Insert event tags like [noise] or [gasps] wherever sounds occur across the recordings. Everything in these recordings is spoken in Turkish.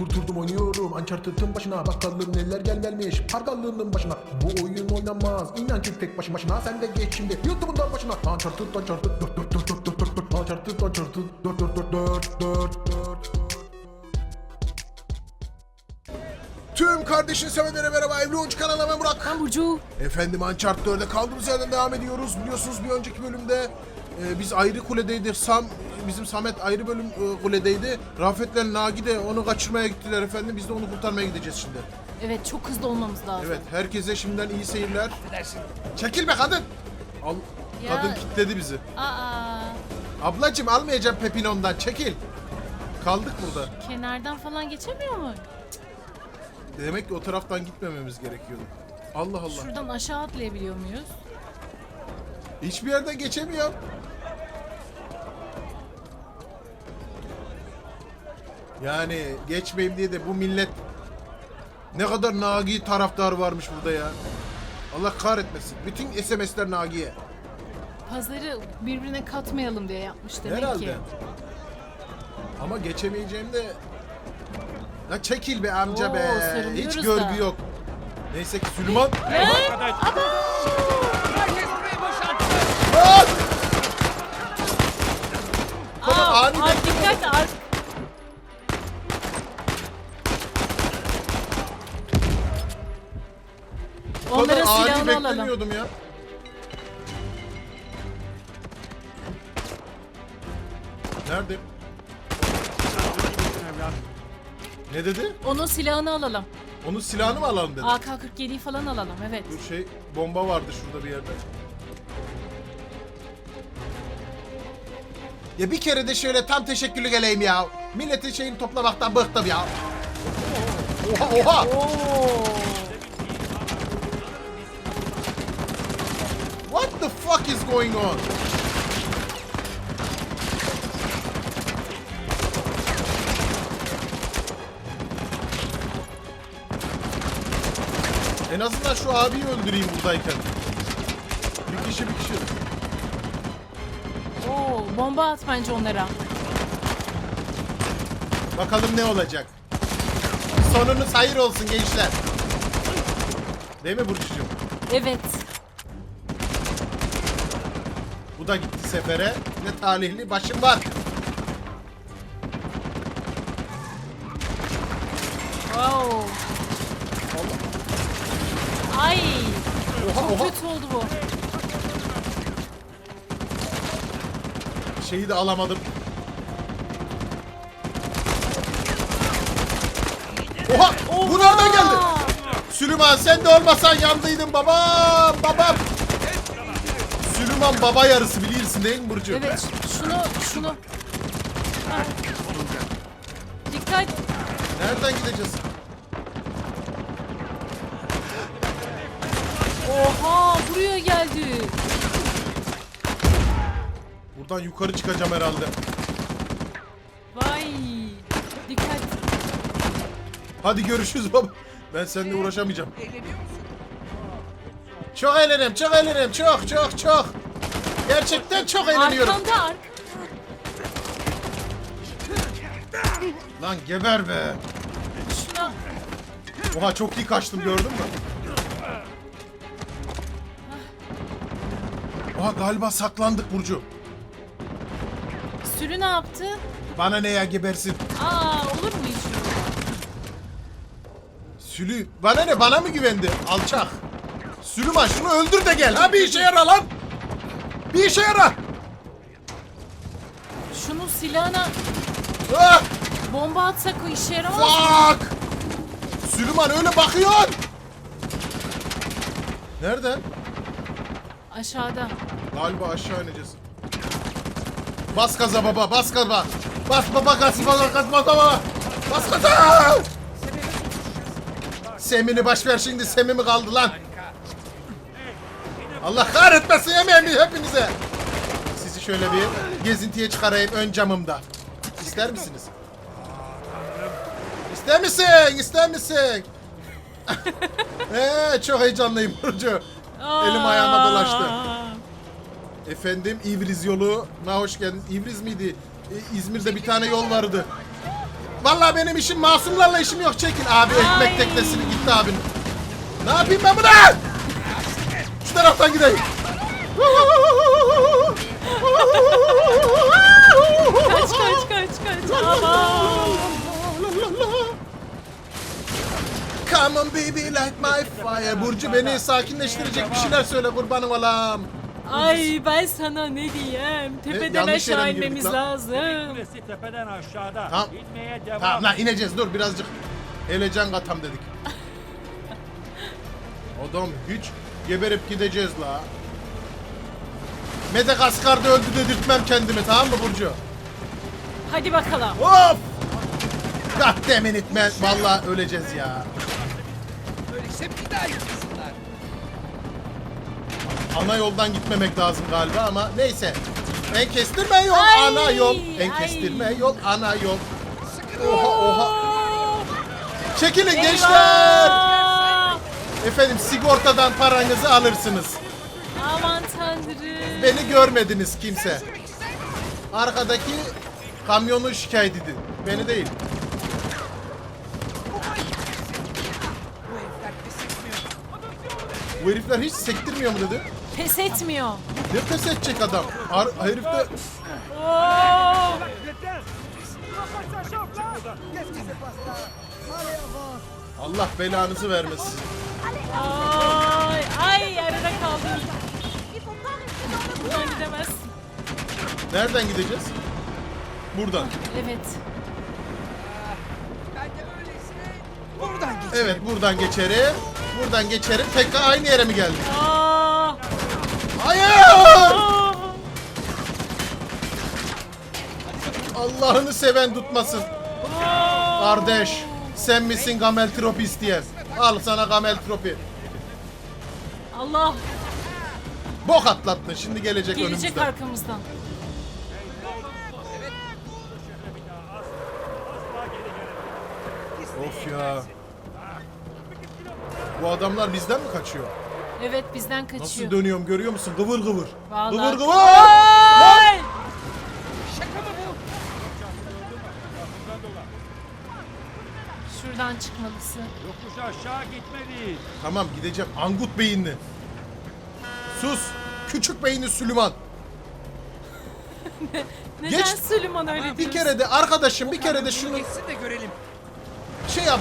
Oturdum oynuyorum Uncharted'ın başına Bakalım neler gel gelmiş Pargallığının başına Bu oyun oynanmaz İnan ki tek başına başına Sen de geç şimdi YouTube'un başına Uncharted Uncharted 4 4 4 4 4 4 4 Uncharted Uncharted 4 4 4 4 4 4 Tüm kardeşin sevenlere merhaba Evli Oyuncu kanalına ben Burak Ben Burcu. Efendim Uncharted 4'e kaldığımız yerden devam ediyoruz. Biliyorsunuz bir önceki bölümde e, biz ayrı kuledeydi. Sam bizim Samet ayrı bölüm e, kuledeydi. Rafet'le Nagi de onu kaçırmaya gittiler efendim. Biz de onu kurtarmaya gideceğiz şimdi. Evet çok hızlı olmamız lazım. Evet herkese şimdiden iyi seyirler. Çekil be kadın. Al, Ya. Kadın kilitledi bizi. Aa, Ablacım almayacağım Pepinon'dan çekil. Kaldık burada. kenardan falan geçemiyor mu? Demek ki o taraftan gitmememiz gerekiyordu. Allah Allah. Şuradan aşağı atlayabiliyor muyuz? Hiçbir yerden geçemiyorum. Yani geçmeyeyim diye de bu millet ne kadar Nagi taraftar varmış burada ya. Allah kahretmesin. Bütün SMS'ler Nagi'ye. Pazarı birbirine katmayalım diye yapmış demek Herhalde. ki. Ama geçemeyeceğim de... La çekil be amca Oo, be. sarılıyoruz Hiç görgü da. yok. Neyse ki Süleyman... Aa! Baba, Aa, ani ay, bekleme. dikkat ar- Bu kadar Onların ani alalım. beklemiyordum ya. Nerede? Ne dedi? Onun silahını alalım. Onun silahını mı alalım dedi. AK-47'yi falan alalım evet. Dur şey bomba vardı şurada bir yerde. Ya bir kere de şöyle tam teşekkürlü geleyim ya. Milletin şeyini toplamaktan bıktım ya. Oha oha. Oo. Fuck is going on? En azından şu abiyi öldüreyim buradayken. Bir kişi bir kişi. Oo, bomba at bence onlara. Bakalım ne olacak. Sonunuz hayır olsun gençler. Değil mi Burcucuğum? Evet. Bu da gitti sefere. Ne talihli başım var. Wow. Ay. Oha Çok oha. kötü oldu bu. Şeyi de alamadım. Oha! Bu nereden geldi? Süleyman sen de olmasan yandıydın babam babam. Süleyman baba yarısı biliyorsun değil mi Burcu? Evet şunu şunu. Ha. Dikkat. Nereden gideceğiz? Oha buraya geldi. Buradan yukarı çıkacağım herhalde. Vay. Dikkat. Hadi görüşürüz baba. Ben seninle uğraşamayacağım. Çok eğlenirim, çok eğlenirim, çok çok çok. Gerçekten çok eğleniyorum. Ark. Lan geber be. Şuna. Oha çok iyi kaçtım gördün mü? Oha galiba saklandık Burcu. Sürü ne yaptı? Bana ne ya gebersin. Aa olur mu hiç? Sülü bana ne bana mı güvendi? Alçak. Süleyman şunu öldür de gel. Ha bir işe yara lan. Bir işe yara. Şunun silahına Ah, bomba atsak o işe yaramaz. fuck. Süleyman öyle bakıyorsun. Nerede? Aşağıda. Galiba aşağı ineceğiz. Bas gaza baba, bas gaza. Bas baba, gaz baba, gaz baba. Bas gaza. Semini baş ver şimdi, Semi mi kaldı lan? Allah kahretmesin yemeğimi hepinize. Sizi şöyle bir gezintiye çıkarayım ön camımda. İster misiniz? İster misin? İster misin? [laughs] Ee, çok heyecanlıyım Burcu. Elim ayağıma dolaştı. Efendim İvriz yolu. Na hoş geldiniz. İvriz miydi? E, İzmir'de bir tane yol vardı. Vallahi benim işim masumlarla işim yok çekil. Abi ekmek teknesini gitti abinin. Ne yapayım ben buna? Taraftan gideyim. Kaç kaç kaç kaç. Aman. Come on baby light my fire. Burcu beni sakinleştirecek bir şeyler söyle kurbanım olam. Ay ben sana ne diyeyim. Tepeden yanlış yere aşağı mi girdik inmemiz lan? lazım. Kulesi tepeden aşağıda. Tamam. İnmeye devam. Tamam lan ineceğiz dur birazcık. Elecan katam dedik. [laughs] Adam hiç geberip gideceğiz la. Madagaskar'da öldü dedirtmem kendimi tamam mı Burcu? Hadi bakalım. Of! God damn it man. Vallahi öleceğiz ya. Öyleyse bir daha yıkılsınlar. Ana yoldan gitmemek lazım galiba ama neyse. En kestirme yol Ay, ana yol. En ay. kestirme yol ana yol. Oha oha. Çekilin gençler. Efendim sigortadan paranızı alırsınız. Aman tanrım. Beni görmediniz kimse. Arkadaki kamyonu şikayet edin. Beni değil. Bu herifler hiç sektirmiyor mu dedi. Pes etmiyor. Ne pes edecek adam? Ar herifte Oo. Allah belanızı vermesin. Ay, ay arada kaldım. Buradan gidemez. Nereden gideceğiz? Buradan. Evet. Buradan geçeyim. Evet buradan geçerim. Buradan geçerim. Tekrar aynı yere mi geldik? Aa. Hayır! Aa. Allah'ını seven tutmasın. Kardeş sen misin Gamel Tropi isteyen? Al sana Gamel Tropi. Allah Bok atlattın şimdi gelecek, gelecek önümüzde. arkamızdan. Of ya. Bu adamlar bizden mi kaçıyor? Evet bizden Nasıl kaçıyor. dönüyorum görüyor musun? Kıvır kıvır. Vallahi. Kıvır kıvır. Ay! Şaka mı bu? Şuradan çıkmalısın. Yokuş aşağı gitmeliyiz. Tamam gideceğim. Angut beyinli. Sus. Küçük beyinli Süleyman. [laughs] Neden Geç. Süleyman öyle Bir diyorsun? kere de arkadaşım bir kere de şunu Geçsin de görelim. şey yap.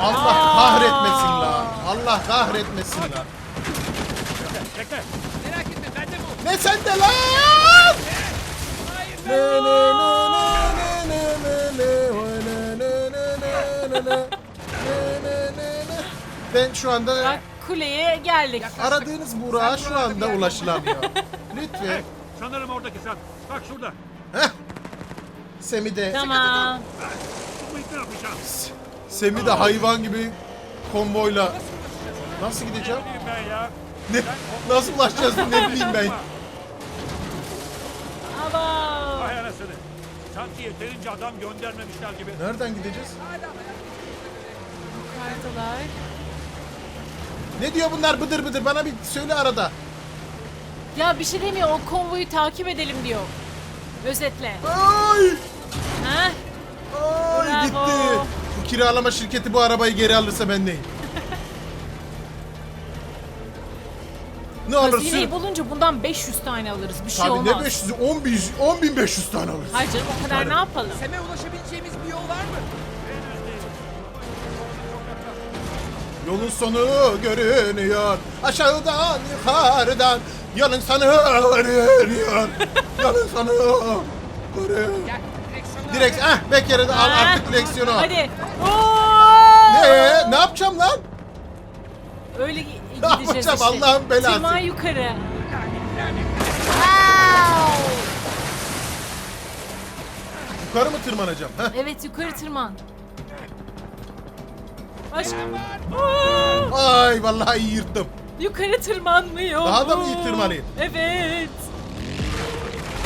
Allah Aa. kahretmesin la. Allah kahretmesin la. Bekle. Merak etme ben de bu. Ne sende lan? Hayır Ne, ne, ne, ne, Ben şu anda Bak kuleye geldik. aradığınız Burak'a şu anda ulaşılamıyor. [laughs] Lütfen. Sanırım oradaki sen. Bak şurada. Heh. Semi de Tamam. Bu ne yapacağım? Semi de hayvan gibi konvoyla Nasıl gideceğim? Ne bileyim ben ya. Ne, nasıl ulaşacağız ne bileyim ben. Ama. Vay anasını. Sanki yeterince adam göndermemişler gibi. Nereden gideceğiz? Yukarıdalar. Ne diyor bunlar bıdır bıdır bana bir söyle arada. Ya bir şey demiyor o konvoyu takip edelim diyor. Özetle. Ay! Ha? Ay Bravo. gitti. Bu kiralama şirketi bu arabayı geri alırsa ben neyim? [laughs] Ne alırsın? Hazineyi bulunca bundan 500 tane alırız. Bir şey Tabii olmaz. ne 500 10 bin 10 bin 500 tane alırız. Hayır canım o kadar ne yapalım? Sem'e ulaşabileceğimiz bir yol var mı? Yolun sonu görünüyor. Aşağıdan yukarıdan yolun sonu görünüyor. [laughs] yolun sonu görünüyor. Direkt ah Bekir'e de al Ha? artık direksiyonu al. Hadi. Oo! Ne? Ne yapacağım lan? Öyle gi- [laughs] Ne gideceğiz yapacağım? işte. Allah'ın belası. Tırman yukarı. Yukarı mı tırmanacağım? Heh. Evet yukarı tırman. Aşkım. Oo! Ay vallahi iyi yırttım. Yukarı tırmanmıyor. Daha da mı iyi tırmanayım? Evet.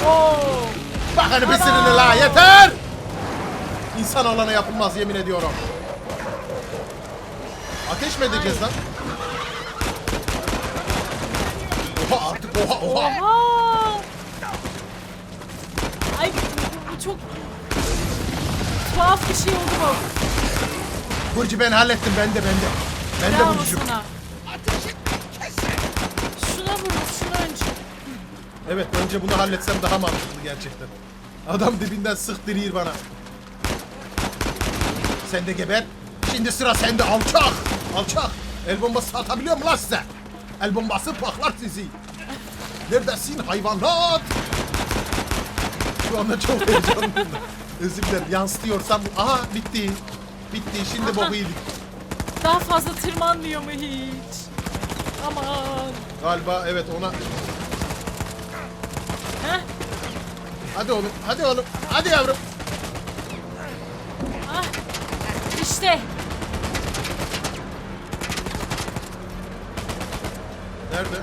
Oo. Bak hani pesirini la yeter! İnsan olana yapılmaz yemin ediyorum. Ateş mi edeceğiz lan? Oha artık oha oha. Aa! Ay bu, bu çok tuhaf bir şey oldu bu. Burcu ben hallettim ben de ben de. Ben de Bravo Burcu'cum. sana. Ateş etme. Kes. Şuna vurun şunu önce. Evet önce bunu halletsem daha mantıklı gerçekten. Adam dibinden sıktırıyor bana. Sen de geber. Şimdi sıra sende alçak. Alçak. El bombası atabiliyor mu lan size? El bombası paklar sizi. Neredesin hayvanat? Şu anda çok heyecanlıyım. Özür dilerim yansıtıyorsam. Aha bitti. Bitti şimdi boku yedik. Daha fazla tırmanmıyor mu hiç? Aman. Galiba evet ona. Heh. Hadi oğlum hadi oğlum. Hadi yavrum. Ah. İşte. Nerede?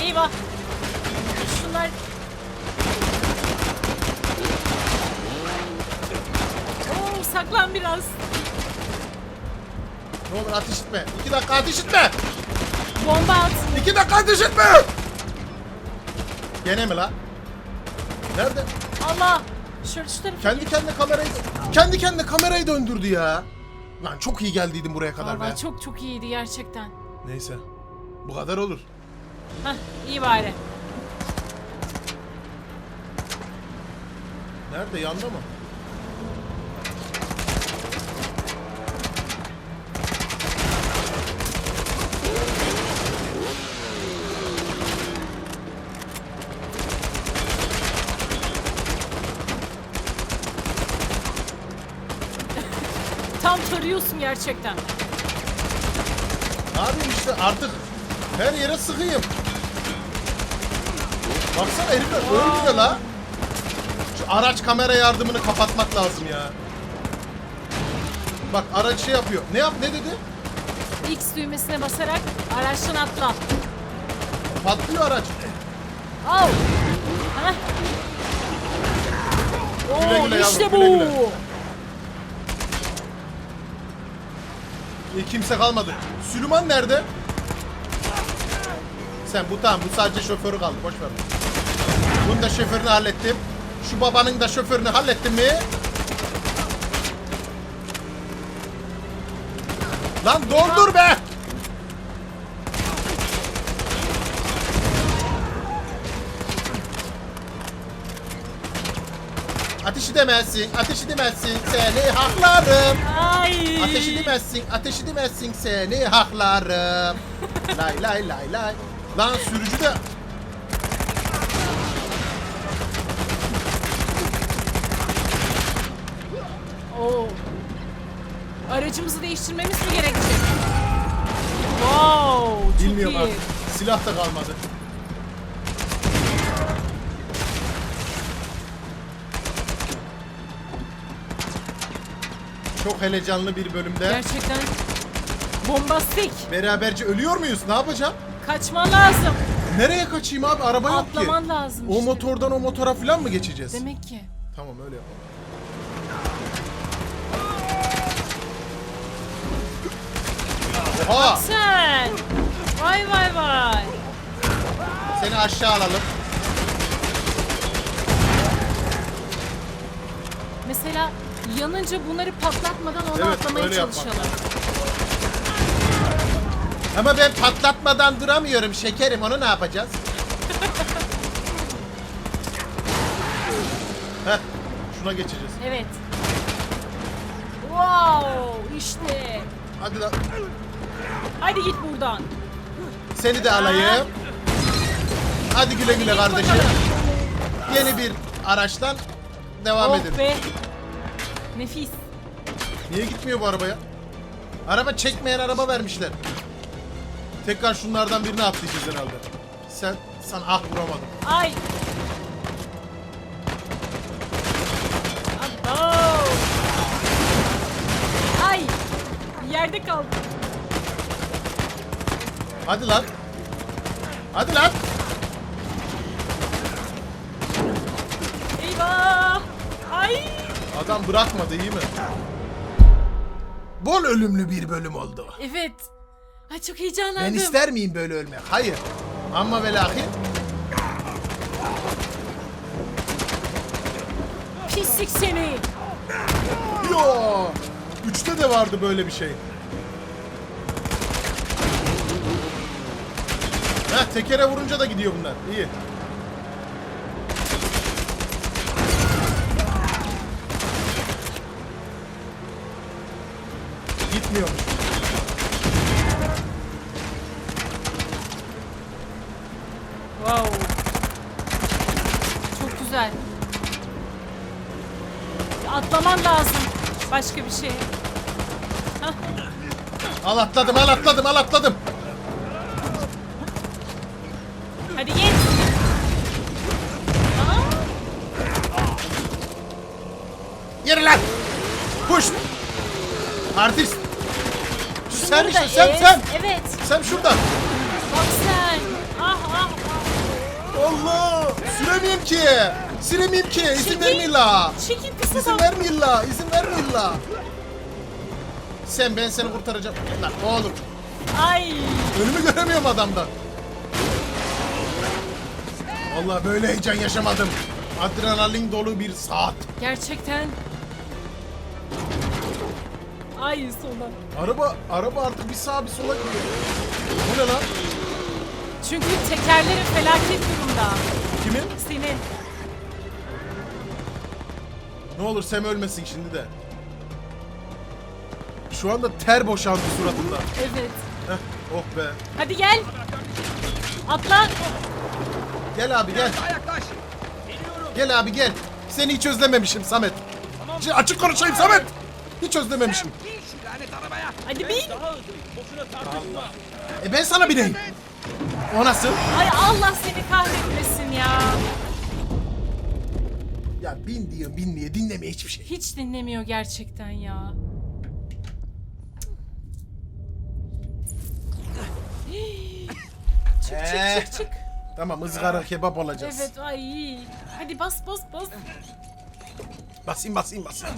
Eyvah. Şunlar... Oo, saklan biraz. Ne olur ateş etme. İki dakika ateş etme. Bomba at. İki dakika ateş etme. Gene mi la? Nerede? Allah. Şöyle şu tarafa. Kendi kendine kamerayı kendi kendine kamerayı döndürdü ya. Lan çok iyi geldiydim buraya kadar Vallahi be. çok çok iyiydi gerçekten. Neyse. Bu kadar olur. Heh, iyi bari. Nerede? Yanda mı? Tam tarıyorsun gerçekten. Yapayım işte artık her yere sıkayım. Baksana herifler ölmüyor la. Şu araç kamera yardımını kapatmak lazım ya. Bak araç şey yapıyor. Ne yap ne dedi? X düğmesine basarak araçtan atla. Patlıyor araç. Al. Heh. Güle Oo, güle yavrum, işte güle bu. güle. E, kimse kalmadı. Süleyman nerede? Sen bu tamam bu sadece şoförü kaldı boş ver. Bunun da şoförünü hallettim. Şu babanın da şoförünü hallettim mi? Lan doldur be! Ateş edemezsin, ateş edemezsin, seni haklarım. Ay. Ateş edemezsin, ateş edemezsin, seni haklarım. [laughs] lay lay lay lay. Lan sürücü de... Oo. Aracımızı değiştirmemiz mi gerekecek? Wow, çok Bilmiyorum iyi. artık. Silah da kalmadı. Çok heyecanlı bir bölümde. Gerçekten bombastik. Beraberce ölüyor muyuz? Ne yapacağım? Kaçman lazım. Nereye kaçayım abi? Araba yok ki. Atlaman lazım O işte. motordan o motora falan mı geçeceğiz? Demek ki. Tamam öyle yapalım. Oha! Sen. Vay vay vay. Seni aşağı alalım. Mesela yanınca bunları patlatmadan onu Evet, atlamaya öyle yapmak çalışalım. Ama ben patlatmadan duramıyorum şekerim. Onu ne yapacağız? [laughs] Heh, şuna geçeceğiz. Evet. Wow, işte. Hadi lan. Hadi git buradan. Seni de alayım. Hadi güle güle kardeşim. Yeni bir araçtan devam oh edelim. be. Nefis. Niye gitmiyor bu arabaya? Araba çekmeyen araba vermişler. Tekrar şunlardan birini atlayacağız herhalde. Sen, sen ah vuramadım. Ay. Abo. Ay. Yerde kaldım. Hadi lan. Hadi lan. Eyvah. Ay. Adam bırakmadı iyi mi? Bol ölümlü bir bölüm oldu. Evet. Ay çok heyecanlandım. Ben ister miyim böyle ölmek? Hayır. Ama ve lakin Pislik seni. Yo! Üçte de vardı böyle bir şey. Ha tekere vurunca da gidiyor bunlar. İyi. Gitmiyormuş. Wow. Çok güzel. Atlaman lazım. Başka bir şey. [laughs] Al atladım, al atladım, al atladım. Hadi git. Aa, Yürü lan! Push! Artist! Sen işte, sen, ez. sen! Evet. Sen şurada! Bak sen. Ah ah ah. Allah! Süremeyeyim ki! Süremeyeyim ki! İzin Çekil. vermeyin la! Çekil pis İzin adam. vermeyin la! İzin vermeyin la! Sen ben seni kurtaracağım. Lan oğlum Ay. önümü göremiyorum adamdan. Vallahi böyle heyecan yaşamadım. Adrenalin dolu bir saat. Gerçekten. Ay sola. Araba araba artık bir sağa bir sola gidiyor. Bu ne lan? Çünkü tekerleri felaket durumda. Kimin? Senin. Ne olur Sem ölmesin şimdi de. Şu anda ter boşandı suratında. Evet. Heh, oh be. Hadi gel. Atla. Gel abi gel. Daha yaklaş. Gel abi gel. Seni hiç özlememişim Samet. Şimdi açık konuşayım Samet. Hiç özlememişim. Lanet arabaya. Hadi bin. E ben sana bineyim. O nasıl? Ay Allah seni kahretmesin ya. Ya bin diyor bin diye dinleme hiçbir şey. Hiç dinlemiyor gerçekten ya. çık çık çık çık. Tamam ızgara kebap olacağız. Evet ay. Hadi bas bas bas. Basayım basayım basayım.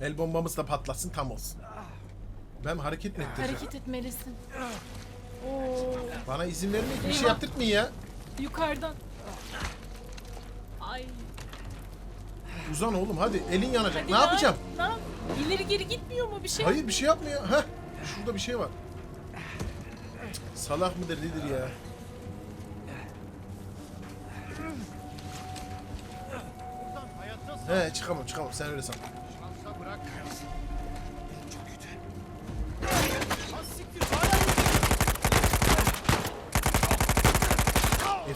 El bombamız da patlasın tam olsun. Ben hareket mi ettireceğim? Hareket etmelisin. Oo, Bana izin vermeyin bir şey Eyvah. yaptırtmayın ya. yukarıdan. Ay. Uzan oğlum hadi elin yanacak. Hadi ne lan, yapacağım? Ne yap? İleri geri gitmiyor mu bir şey? Hayır bir şey yapmıyor. Heh şurada bir şey var. Salak mıdır nedir ya? He çıkamam çıkamam sen öyle san.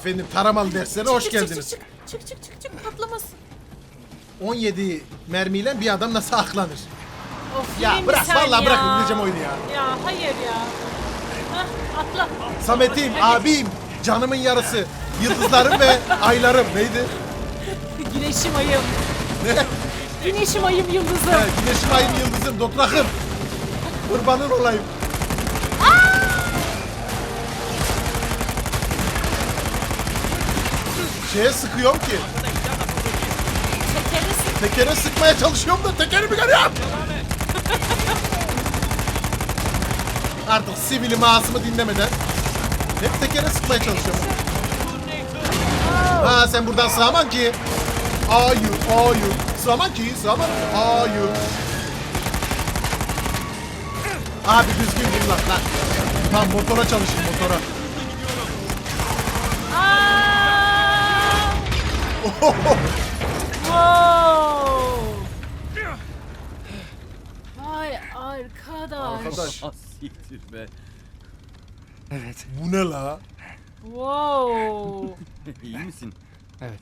Efendim taramalı derslere hoş çık, geldiniz. Çık çık çık çık çık patlamasın. 17 mermiyle bir adam nasıl aklanır? Of Ya yine mi bırak, sen vallahi ya? bırakın, gideceğim oyunu ya. Ya hayır ya. Hah atla. Samet'im, abim, canımın yarısı, yıldızlarım ve aylarım. Neydi? Güneşim ayım. Ne? Güneşim ayım yıldızım. Güneşim ayım yıldızım, dotrakım. Kurbanın olayım. Şeye sıkıyorum ki. Çekeriz. Tekere sıkmaya çalışıyorum da tekerimi görüyorum. Artık sivili masımı dinlemeden hep tekere sıkmaya çalışıyorum. Ha sen buradan sığaman ki. Ayı, ayı. Sığaman ki, sığaman. Ayı. Abi düzgün dur lan lan. Tam motora çalışın motora. Wow. Vay arkadaş. Arkadaş Ah siktir be. bu ne la? Wow. İyi misin? [laughs]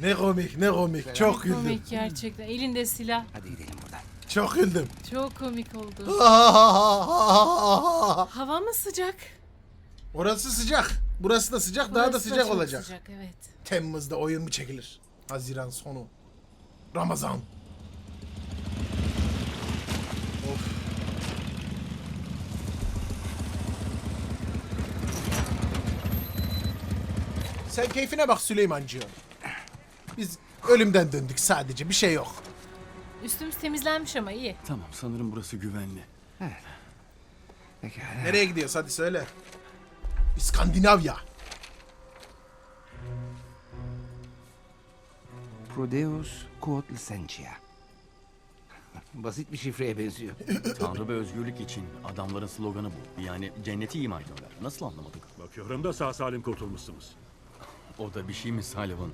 Ne komik ne komik. Çok güldüm. komik gerçekten. Elinde silah. Hadi gidelim buradan. Çok güldüm. Çok komik oldu. [laughs] Hava mı sıcak? Orası sıcak. Burası da sıcak, daha da Burası sıcak çok olacak. Sıcak evet. Temmuz'da oyun mu çekilir? Haziran sonu. Ramazan. Of. Sen keyfine bak Süleymancığım. Biz ölümden döndük sadece bir şey yok. Üstümüz temizlenmiş ama iyi. Tamam sanırım burası güvenli. Pekala. Nereye gidiyoruz hadi söyle. İskandinavya. Prodeus quod licentia. [laughs] Basit bir şifreye benziyor. [laughs] Tanrı ve özgürlük için adamların sloganı bu. Yani cenneti ima ediyorlar. Nasıl anlamadık? Bakıyorum da sağ salim kurtulmuşsunuz. O da bir şey mi Sullivan?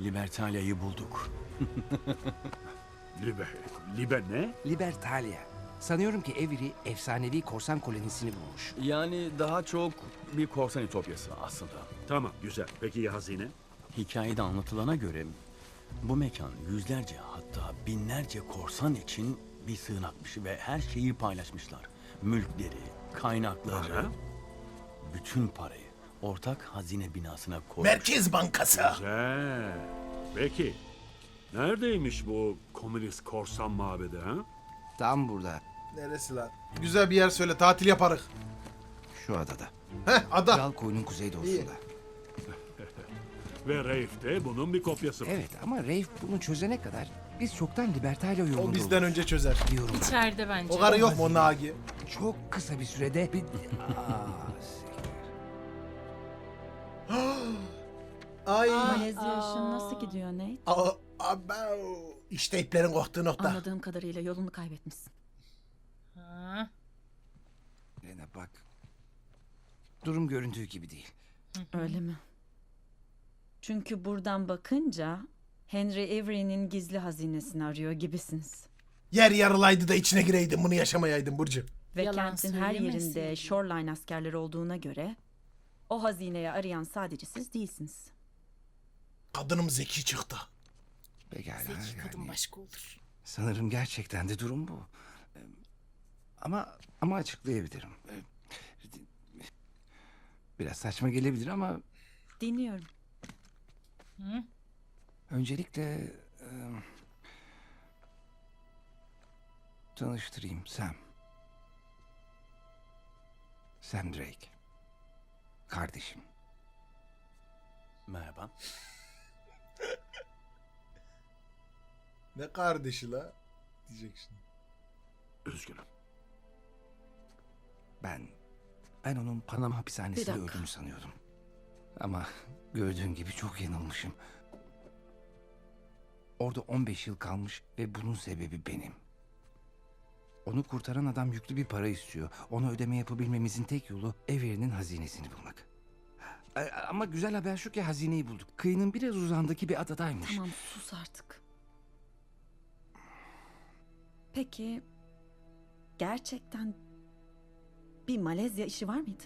Libertalia'yı bulduk. Libe, Libe ne? Libertalia. Sanıyorum ki Avery efsanevi korsan kolonisini bulmuş. Yani daha çok bir korsan ütopyası aslında. Tamam, güzel. Peki ya hazine? Hikayede anlatılana göre bu mekan yüzlerce hatta binlerce korsan için bir sığınakmış ve her şeyi paylaşmışlar. Mülkleri, kaynakları, Para? bütün parayı ortak hazine binasına koymuş. Merkez Bankası. Güzel. Peki, neredeymiş bu komünist korsan mabedi ha? Tam burada. Neresi lan? Güzel bir yer söyle tatil yaparık. Şu adada. Heh ada. Kral koyunun kuzeydoğusunda. Ve de bunun bir kopyası. Evet ama Rafe bunu çözene kadar biz çoktan Libertalia yolunda O bizden oluruz. önce çözer. diyorum ben. İçeride bence. O karı yok mu o Nagi? Çok kısa bir sürede bir... [laughs] Aa. [gasps] Ay. Malezya işin nasıl gidiyor Nate? Aa. İşte iplerin koktuğu nokta. Anladığım kadarıyla yolunu kaybetmişsin. Ha. Lena bak. Durum göründüğü gibi değil. Öyle mi? Çünkü buradan bakınca Henry Avery'nin gizli hazinesini arıyor gibisiniz. Yer yarılaydı da içine gireydim bunu yaşamayaydım Burcu. Ve Yalan kentin her yerinde shoreline askerleri olduğuna göre o hazineyi arayan sadece siz değilsiniz. Kadınım zeki çıktı. Pekala. Zeki kadın yani başka olur. sanırım gerçekten de durum bu. Ee, Ama ama açıklayabilirim. Ee, Biraz saçma gelebilir ama Dinliyorum. öncelikle e, tanıştırayım Sam. Sam Drake. Kardeşim. Merhaba. Ne kardeşi la? Diyecek şimdi. Üzgünüm. Ben ben onun Panama hapishanesinde Bir dakika. öldüğünü sanıyordum. Ama gördüğün gibi çok yanılmışım. Orada 15 yıl kalmış ve bunun sebebi benim. Onu kurtaran adam yüklü bir para istiyor. Ona ödeme yapabilmemizin tek yolu Avery'nin hazinesini bulmak. Ama güzel haber şu ki hazineyi bulduk. Kıyının biraz uzandaki bir adadaymış. Tamam sus artık. Peki gerçekten bir Malezya işi var mıydı?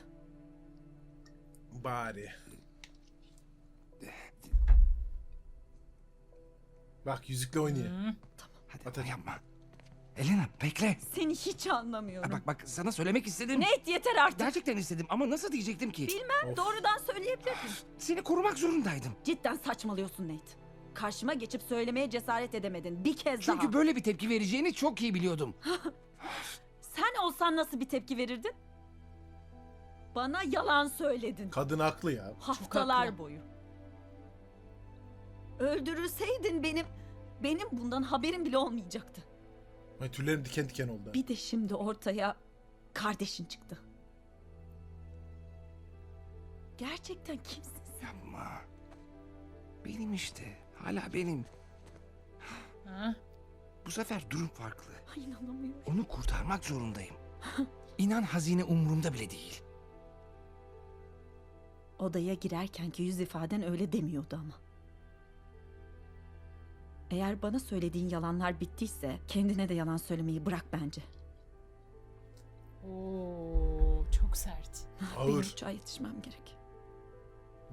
Bari. Bak yüzükle oynuyor. Hadi At, at. yapma. Elena bekle. Seni hiç anlamıyorum. Bak bak sana söylemek istedim. Nate yeter artık. Gerçekten istedim ama nasıl diyecektim ki? Bilmem doğrudan söyleyebilirdin. Seni korumak zorundaydım. Cidden saçmalıyorsun Nate. Karşıma geçip söylemeye cesaret edemedin. Bir kez Çünkü daha. böyle bir tepki vereceğini çok iyi biliyordum. [gasps] Sen olsan nasıl bir tepki verirdin? Bana yalan söyledin. Kadın haklı ya. Haftalar haklı. boyu. Öldürülseydin benim benim bundan haberim bile olmayacaktı. Ay, tüylerim diken diken oldu. Bir de şimdi ortaya kardeşin çıktı. Gerçekten kimsin sen? Yapma. Benim işte. Hala benim. Ha. Bu sefer durum farklı. Ay inanamıyorum. Onu kurtarmak zorundayım. İnan hazine umurumda bile değil. Odaya girerkenki yüz ifaden öyle demiyordu ama. Eğer bana söylediğin yalanlar bittiyse kendine de yalan söylemeyi bırak bence. Oo, çok sert. Benim Ağır. uçağa yetişmem gerek.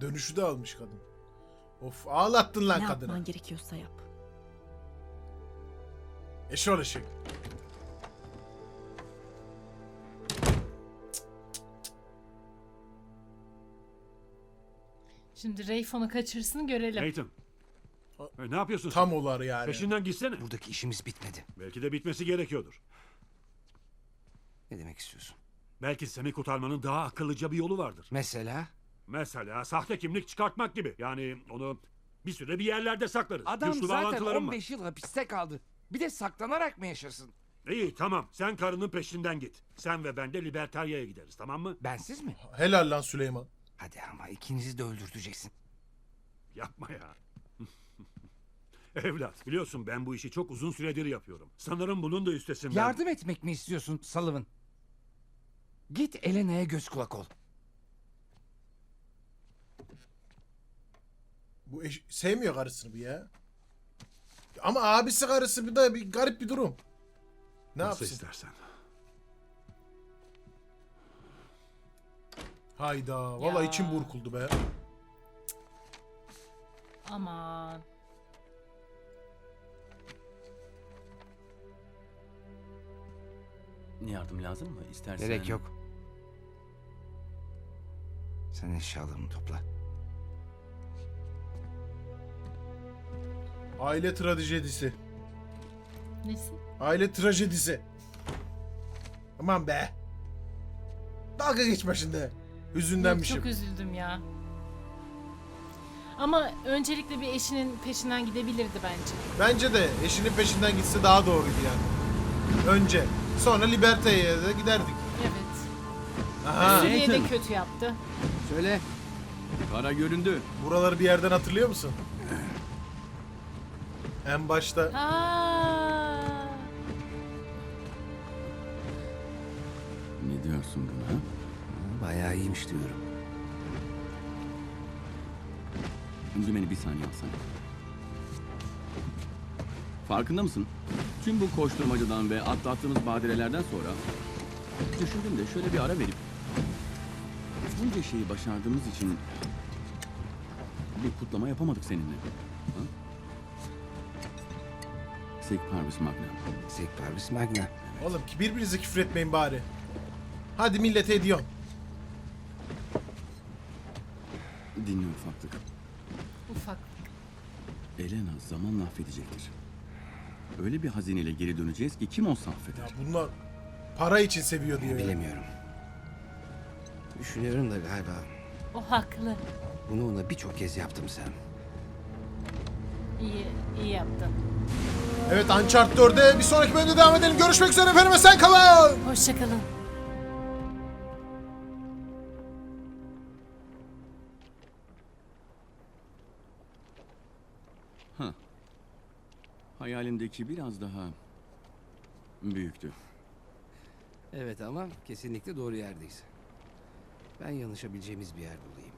Dönüşü de almış kadın. Of ağlattın lan ne kadını. yapman gerekiyorsa yap. Eşol eşek. Şimdi Rafe onu kaçırsın görelim. Nathan. E, ne yapıyorsun sen? Tam olar yani. Peşinden gitsene. Buradaki işimiz bitmedi. Belki de bitmesi gerekiyordur. Ne demek istiyorsun? Belki seni kurtarmanın daha akıllıca bir yolu vardır. Mesela Mesela sahte kimlik çıkartmak gibi. Yani onu bir süre bir yerlerde saklarız. adam Güçlü zaten bağlantılarım var. 15 yıl hapiste kaldı. Bir de saklanarak mı yaşasın? İyi tamam sen karının peşinden git. Sen ve ben de Libertaria'ya gideriz tamam mı? Bensiz mi? Helal lan Süleyman. Hadi ama ikinizi de öldürteceksin. Yapma ya. [laughs] Evlat biliyorsun ben bu işi çok uzun süredir yapıyorum. Sanırım bunun da üstesinden. Yardım etmek mi istiyorsun Sullivan? Git Elena'ya göz kulak ol. Bu eş- sevmiyor karısını bu ya. Ama abisi karısı bir de bir garip bir durum. Ne Nasıl yapsın? istersen. Hayda. Vallahi Ya. içim burkuldu be. Aman. Yardım lazım mı? İstersen... Gerek yok. Sen eşyalarını topla. Aile trajedisi. Nesi? Aile trajedisi. Aman be. Dalga geçme şimdi. Yok, Hüzünlenmişim. çok üzüldüm ya. Ama öncelikle bir eşinin peşinden gidebilirdi bence. Bence de eşinin peşinden gitse daha doğruydu yani. Önce. Sonra Liberta'ya da giderdik. Evet. Aha. Suriye de kötü yaptı. Söyle. Kara göründü. Buraları bir yerden hatırlıyor musun? En başta Aa, Ne diyorsun buna? Bayağı iyiymiş diyorum. Dümeni bir saniye alsana. Farkında mısın? Tüm bu koşturmacadan ve atlattığımız badirelerden sonra düşündüm de şöyle bir ara verip bunca şeyi başardığımız için bir kutlama yapamadık seninle. Ha? Sig Parvis Magna. Sig Parvis Magna. Oğlum ki birbirinize küfür etmeyin bari. Hadi millete ediyorsun. Dinle ufaklık. ufak. Elena zamanla affedecektir. Öyle bir hazineyle geri döneceğiz ki kim olsa Ya affeder. bunlar para için seviyor diyor ya. Bilemiyorum. Düşünüyorum da galiba O haklı. bunu ona birçok kez yaptım sen. İyi, iyi yaptın. Evet Uncharted 4'e bir sonraki bölümde devam edelim. Görüşmek üzere efendim. Sen kalın. Hoşçakalın. Hayalimdeki biraz daha büyüktü. Evet ama kesinlikle doğru yerdeyiz. Ben yanlışabileceğimiz bir yer bulayım.